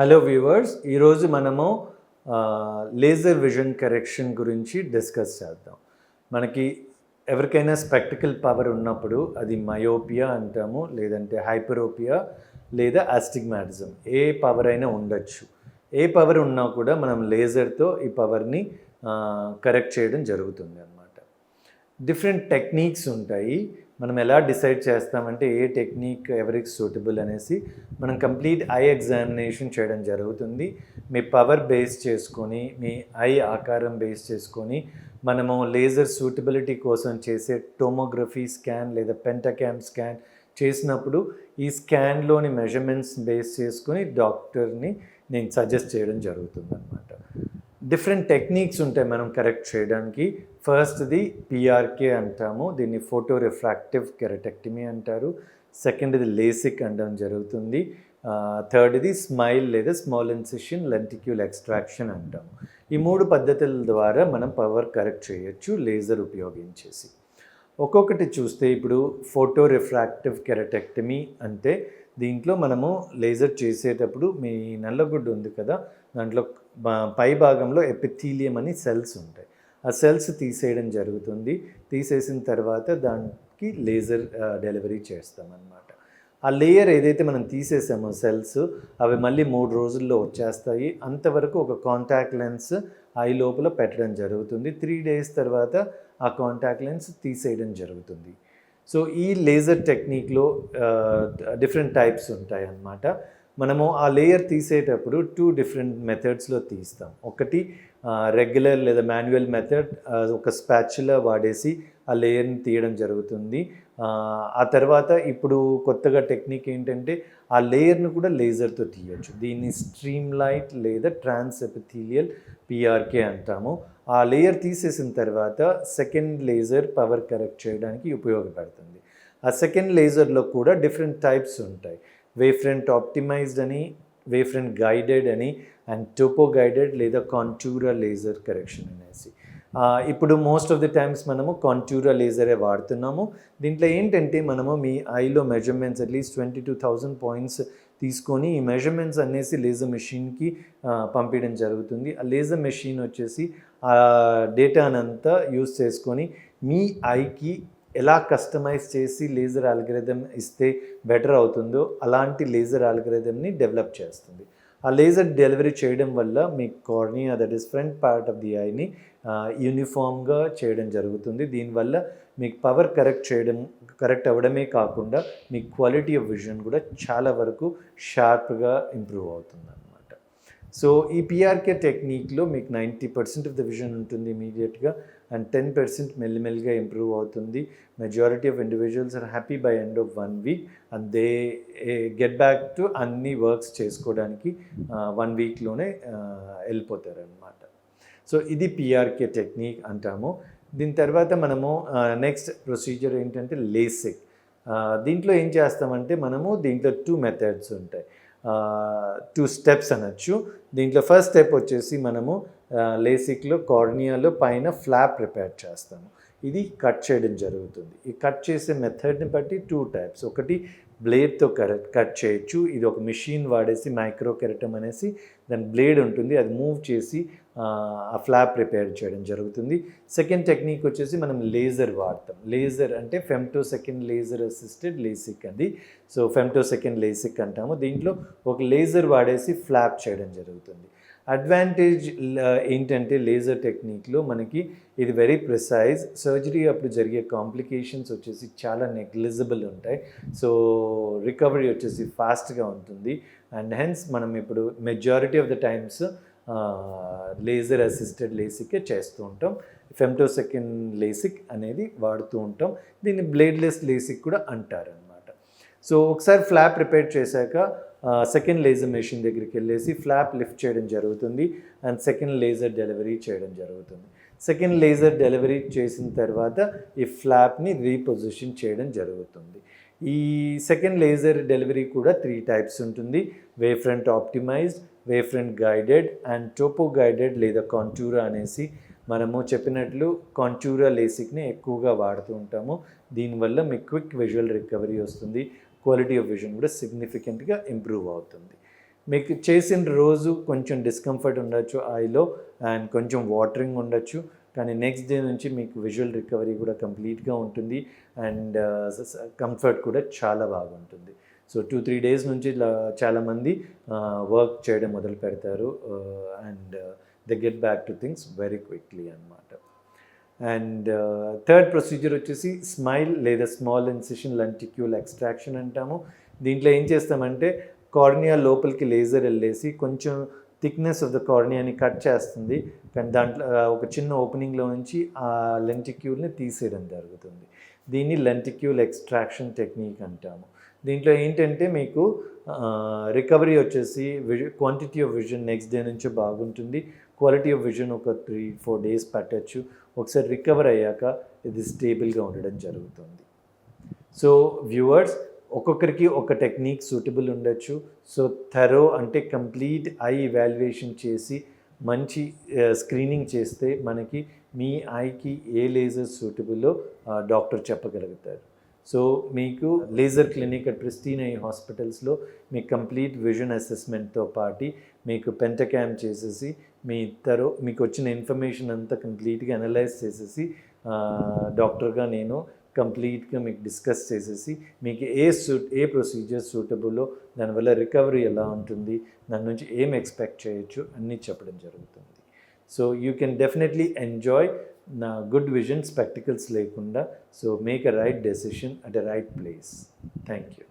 Hello viewers ఈరోజు మనము laser vision correction గురించి డిస్కస్ చేద్దాం. మనకి ఎవరికైనా స్పెక్టికల్ పవర్ ఉన్నప్పుడు అది మయోపియా అంటాము లేదంటే హైపరోపియా లేదా ఆస్టిగ్మాటిజం. ఏ పవర్ అయినా ఉండొచ్చు. ఏ పవర్ ఉన్నా కూడా మనం లేజర్తో ఈ పవర్ని కరెక్ట్ చేయడం జరుగుతుంది అన్నమాట. డిఫరెంట్ టెక్నిక్స్ ఉంటాయి. మనం ఎలా డిసైడ్ చేస్తామంటే ఏ టెక్నిక్ ఎవరికి సూటబుల్ అనేసి మనం కంప్లీట్ ఐ ఎగ్జామినేషన్ చేయడం జరుగుతుంది. మీ పవర్ బేస్ చేసుకొని మీ ఐ ఆకారం బేస్ చేసుకొని మనము లేజర్ సూటబిలిటీ కోసం చేసే టోమోగ్రఫీ స్కాన్ లేదా పెంటక్యామ్ స్కాన్ చేసినప్పుడు ఈ స్కాన్లోని మెజర్మెంట్స్ బేస్ చేసుకొని డాక్టర్ని నేను సజెస్ట్ చేయడం జరుగుతుంది అనమాట డిఫరెంట్ టెక్నిక్స్ ఉంటాయి మనం కరెక్ట్ చేయడానికి. ఫస్ట్ది పిఆర్కే అంటాము దీన్ని ఫోటో రిఫ్రాక్టివ్ కెరటెక్టమీ అంటారు. సెకండ్ది లేసిక్ అనడం జరుగుతుంది. థర్డ్ది స్మైల్ లేదా స్మాల్ ఇన్సిషన్ లెంటిక్యూల్ ఎక్స్ట్రాక్షన్ అంటాము ఈ మూడు పద్ధతుల ద్వారా మనం పవర్ కరెక్ట్ చేయొచ్చు లేజర్ ఉపయోగించేసి. ఒక్కొక్కటి చూస్తే ఇప్పుడు ఫోటో రిఫ్రాక్టివ్ కెరటెక్టమీ అంటే దీంట్లో మనము లేజర్ చేసేటప్పుడు మీ నల్లగుడ్డు ఉంది కదా దాంట్లో పై భాగంలో ఎపిథీలియం అని సెల్స్ ఉంటాయి. ఆ సెల్స్ తీసేయడం జరుగుతుంది. తీసేసిన తర్వాత దానికి లేజర్ డెలివరీ చేస్తామన్నమాట. ఆ లేయర్ ఏదైతే మనం తీసేసామో సెల్స్ అవి మళ్ళీ మూడు రోజుల్లో వచ్చేస్తాయి. అంతవరకు ఒక కాంటాక్ట్ లెన్స్ ఐ లోపల పెట్టడం జరుగుతుంది. త్రీ డేస్ తర్వాత ఆ కాంటాక్ట్ లెన్స్ తీసేయడం జరుగుతుంది. సో ఈ లేజర్ టెక్నిక్లో డిఫరెంట్ టైప్స్ ఉంటాయి అన్నమాట మనము ఆ లేయర్ తీసేటప్పుడు టూ డిఫరెంట్ మెథడ్స్లో తీస్తాం. ఒకటి రెగ్యులర్ లేదా మాన్యువల్ మెథడ్ ఒక స్పాచులా వాడేసి ఆ లేయర్ని తీయడం జరుగుతుంది. ఆ, తర్వాత ఇప్పుడు కొత్తగా టెక్నిక్ ఏంటంటే ఆ లేయర్ను కూడా లేజర్తో తీయొచ్చు. దీన్ని స్ట్రీమ్ లైట్ లేదా ట్రాన్స్ ఎపిథీలియల్ పిఆర్కే అంటాము. ఆ లేయర్ తీసేసిన తర్వాత సెకండ్ లేజర్ పవర్ కరెక్ట్ చేయడానికి ఉపయోగపడుతుంది. ఆ సెకండ్ లేజర్లో కూడా డిఫరెంట్ టైప్స్ ఉంటాయి. వే ఫ్రంట్ ఆప్టిమైజ్డ్ అని వే ఫ్రంట్ గైడెడ్ అని అండ్ టోపో గైడెడ్ లేదా కాంటూరా లేజర్ కరెక్షన్ అనేసి. ఇప్పుడు మోస్ట్ ఆఫ్ ది టైమ్స్ మనము కాంటూరా లేజరే వాడుతున్నాము. దీంట్లో ఏంటంటే మనము మీ ఐలో measurements at least twenty two thousand points తీసుకొని ఈ మెజర్మెంట్స్ అనేసి లేజర్ మెషిన్కి పంపించడం జరుగుతుంది. ఆ లేజర్ మెషిన్ వచ్చేసి ఆ డేటానంతా యూస్ చేసుకొని మీ ఐకి ఎలా కస్టమైజ్ చేసి లేజర్ అల్గరిథం ఇస్తే బెటర్ అవుతుందో అలాంటి లేజర్ అల్గరిథంని డెవలప్ చేస్తుంది. ఆ లేజర్ డెలివరీ చేయడం వల్ల మీ cornea that is front part of the ఐని యూనిఫామ్గా చేయడం జరుగుతుంది. దీనివల్ల మీకు పవర్ కరెక్ట్ చేయడం కరెక్ట్ అవ్వడమే కాకుండా మీ క్వాలిటీ ఆఫ్ విజన్ కూడా చాలా వరకు షార్ప్గా ఇంప్రూవ్ అవుతుంది. సో ఈ పిఆర్కే టెక్నిక్లో మీకు ninety percent of the vision ఉంటుంది ఇమీడియట్గా అండ్ టెన్ పర్సెంట్ మెల్లిమెల్లిగా ఇంప్రూవ్ అవుతుంది. Majority of individuals are happy by end of one week and they get back to అన్ని వర్క్స్ చేసుకోవడానికి వన్ వీక్లోనే వెళ్ళిపోతారు అనమాట సో ఇది పిఆర్కే టెక్నిక్ అంటాము. దీని తర్వాత మనము నెక్స్ట్ ప్రొసీజర్ ఏంటంటే లేసిక్ దీంట్లో ఏం చేస్తామంటే మనము దీంట్లో టూ మెథడ్స్ ఉంటాయి. టూ స్టెప్స్ అనొచ్చు. దీంట్లో ఫస్ట్ స్టెప్ వచ్చేసి మనము లేసిక్లో కార్నియాలో పైన ఫ్లాప్ ప్రిపేర్ చేస్తాము. ఇది కట్ చేయడం జరుగుతుంది. ఈ కట్ చేసే మెథడ్ని బట్టి టూ టైప్స్ ఒకటి బ్లేడ్తో కరెక్ట్ కట్ చేయొచ్చు. ఇది ఒక మిషన్ వాడేసి మైక్రో కెరటం అనేసి దాని బ్లేడ్ ఉంటుంది. అది మూవ్ చేసి ఆ, ఫ్లాప్ ప్రిపేర్ చేయడం జరుగుతుంది. సెకండ్ టెక్నిక్ వచ్చేసి మనం లేజర్ వాడతాం. లేజర్ అంటే femtosecond laser assisted LASIK అది సో ఫెమ్టో సెకండ్ లేసిక్ అంటాము. దీంట్లో ఒక లేజర్ వాడేసి ఫ్లాప్ చేయడం జరుగుతుంది. అడ్వాంటేజ్ uh, ఏంటంటే లేజర్ టెక్నిక్లో మనకి ఇది వెరీ ప్రిసైజ్ సర్జరీ అప్పుడు జరిగే కాంప్లికేషన్స్ వచ్చేసి చాలా నెగ్లిజబుల్ ఉంటాయి. సో రికవరీ వచ్చేసి ఫాస్ట్గా ఉంటుంది. అండ్ హెన్స్ మనం ఇప్పుడు majority of the times laser assisted LASIK చేస్తూ ఉంటాం. ఫెమ్టో సెకండ్ లేసిక్ అనేది వాడుతూ ఉంటాం. దీన్ని బ్లేడ్లెస్ లేసిక్ కూడా అంటారు అనమాట సో ఒకసారి ఫ్లాప్ ప్రిపేర్ చేశాక సెకండ్ లేజర్ మెషిన్ దగ్గరికి వెళ్ళేసి ఫ్లాప్ లిఫ్ట్ చేయడం జరుగుతుంది అండ్ సెకండ్ లేజర్ డెలివరీ చేయడం జరుగుతుంది. సెకండ్ లేజర్ డెలివరీ చేసిన తర్వాత ఈ ఫ్లాప్ని రీపొజిషన్ చేయడం జరుగుతుంది. ఈ సెకండ్ లేజర్ డెలివరీ కూడా త్రీ టైప్స్ ఉంటుంది. Wavefront optimized wavefront guided and topo guided లేదా కాంటూరా అనేసి మనము చెప్పినట్లు కాంటూరా లేసిక్ని ఎక్కువగా వాడుతూ ఉంటాము. దీనివల్ల మీకు క్విక్ విజువల్ రికవరీ వస్తుంది. క్వాలిటీ ఆఫ్ విజన్ కూడా సిగ్నిఫికెంట్గా ఇంప్రూవ్ అవుతుంది. మీకు చేసిన రోజు కొంచెం డిస్కంఫర్ట్ ఉండొచ్చు ఐలో అండ్ కొంచెం వాటరింగ్ ఉండొచ్చు. కానీ నెక్స్ట్ డే నుంచి మీకు విజువల్ రికవరీ కూడా కంప్లీట్గా ఉంటుంది. అండ్ కంఫర్ట్ uh, కూడా చాలా బాగుంటుంది. సో టూ త్రీ డేస్ నుంచి చాలామంది వర్క్ uh, చేయడం మొదలు పెడతారు. And they get back to things very quickly అనమాట అండ్ థర్డ్ ప్రొసీజర్ వచ్చేసి స్మైల్ లేదా స్మాల్ ఇన్సిషన్ లంటిక్యూల్ ఎక్స్ట్రాక్షన్ అంటాము. దీంట్లో ఏం చేస్తామంటే కార్నియా లోపలికి లేజర్ వెళ్ళేసి కొంచెం థిక్నెస్ ఆఫ్ ద కార్నియాని కట్ చేస్తుంది. కానీ దాంట్లో ఒక చిన్న ఓపెనింగ్లో నుంచి ఆ లెంటిక్యూల్ని తీసేయడం జరుగుతుంది. దీన్ని లెంటిక్యూల్ ఎక్స్ట్రాక్షన్ టెక్నిక్ అంటాము. దీంట్లో ఏంటంటే మీకు రికవరీ వచ్చేసి విజ quantity of vision next day నుంచి బాగుంటుంది. క్వాలిటీ ఆఫ్ విజన్ ఒక త్రీ ఫోర్ డేస్ పట్టచ్చు. ఒకసారి రికవర్ అయ్యాక ఇది స్టేబుల్గా ఉండడం జరుగుతుంది. సో వ్యూవర్స్ ఒక్కొక్కరికి ఒక టెక్నిక్ సూటబుల్ ఉండొచ్చు. సో థరో అంటే కంప్లీట్ ఐ ఇవాల్యుయేషన్ చేసి మంచి స్క్రీనింగ్ చేస్తే మనకి మీ ఐకి ఏ లేజర్ సూటబుల్లో డాక్టర్ చెప్పగలుగుతారు. సో మీకు laser clinic at Pristine eye హాస్పిటల్స్లో మీ కంప్లీట్ విజన్ అసెస్మెంట్తో పాటు మీకు పెంటక్యామ్ చేసేసి మీ ఇద్దరు మీకు వచ్చిన ఇన్ఫర్మేషన్ అంతా కంప్లీట్గా అనలైజ్ చేసేసి డాక్టర్గా నేను కంప్లీట్గా మీకు డిస్కస్ చేసేసి మీకు ఏ సూట్ ఏ ప్రొసీజర్ సూటబుల్లో దానివల్ల రికవరీ ఎలా ఉంటుంది దాని నుంచి ఏం ఎక్స్పెక్ట్ చేయొచ్చు అన్నీ చెప్పడం జరుగుతుంది. So you can definitely enjoy నా గుడ్ విజన్ స్పెక్టికల్స్ లేకుండా so make a right decision at a right place thank you